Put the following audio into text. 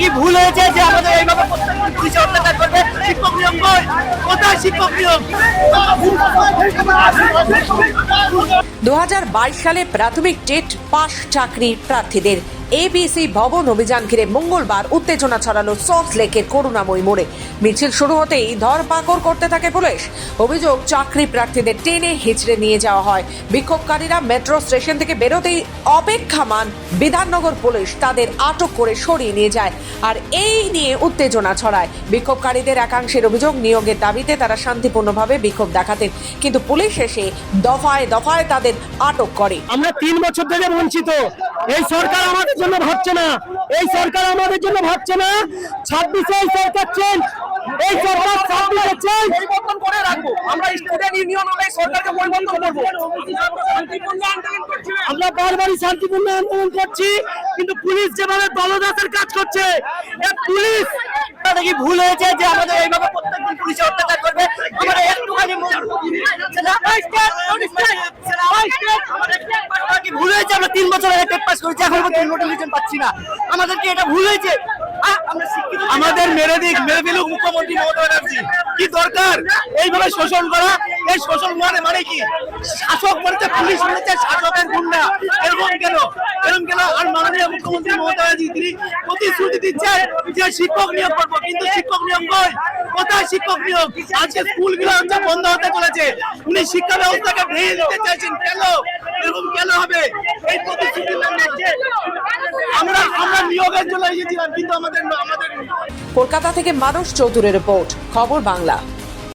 কি ভুল হয়েছে যে আমাদের এইভাবে অত্যাচার করবে? শিক্ষক নিয়ম কোথায় শিক্ষক নিয়ম দু সালে প্রাথমিক টেট পাশ চাকরির প্রার্থীদের এবিসি ভবন অভিযান ঘিরে মঙ্গলবার উত্তেজনা ছড়ালো সল্ট লেকের করুণাময়ী মোড়ে। মিছিল শুরু হতেই ধরপাকড় করতে থাকে পুলিশ। অভিযোগ, চাকরি প্রার্থীদের টেনে হিচড়ে নিয়ে যাওয়া হয়। বিক্ষোভকারীরা মেট্রো স্টেশন থেকে বেরোতেই অপেক্ষামান বিধাননগর পুলিশ তাদের আটক করে সরিয়ে নিয়ে যায় আর এই নিয়ে উত্তেজনা ছড়ায়। বিক্ষোভকারীদের একাংশের অভিযোগ, নিয়োগের দাবিতে তারা শান্তিপূর্ণভাবে বিক্ষোভ দেখাতেন। কিন্তু পুলিশ এসে দফায় দফায় তাদের আটক করে। আমরা তিন বছর থেকে বঞ্চিত। এই সরকার আমাদের জন্য ভাবছে না। এই সরকার আমাদের জন্য ভাবছে না। ছাব্বিশে এই সরকার চেঞ্জ এই সরকার ছাব্বিশে চেঞ্জ পরিবর্তন করে রাখব। আমরা স্টুডেন্ট ইউনিয়ন হলে সরকারকে পরিবর্তন করব। আমরা বারবারই শান্তিপূর্ণ আন্দোলন করছি কিন্তু পুলিশ যেভাবে দলদাসের কাজ করছে পুলিশ কি ভুল হয়েছে যে আমাদের এইভাবে প্রত্যেকদিন পুলিশে অত্যাচার করবে। আমাদের একটুখানি ভুল হয়েছে, আমরা তিন বছর আগে টেট পাস করেছি, এখন পর্যন্ত নোটিফিকেশন পাচ্ছি না। আমাদের কি এটা ভুল হয়েছে? আমাদের মেরে দিক, মেরে দিল মুখ্যমন্ত্রী মমতা ব্যানার্জি। কি দরকার? এইভাবে শোষণ করা, এই শোষণ মানে মানে কি? শাসক বলতে পুলিশ বলতে শাসকের গুন্ডা। এরকম কেন? এরকম কেন? আর মাননীয় মুখ্যমন্ত্রী মমতা ব্যানার্জি, তিনি প্রতিশ্রুতি দিচ্ছেন যে শিক্ষক নিয়োগ করব, কিন্তু শিক্ষক নিয়োগ কই কোথায় শিক্ষক নিয়োগ। আজকে স্কুলগুলো হচ্ছে বন্ধ হতে চলেছে। উনি শিক্ষা ব্যবস্থাকে ভেঙে দিতে চাইছেন। কেন? এরকম কেন হবে? এই প্রতিশ্রুতি আমরা আমরা নিয়োগের জন্য এসেছিলাম কিন্তু আমাদের আমাদের কলকাতা থেকে মানুষ চৌধুরী রিপোর্ট, খবর বাংলা।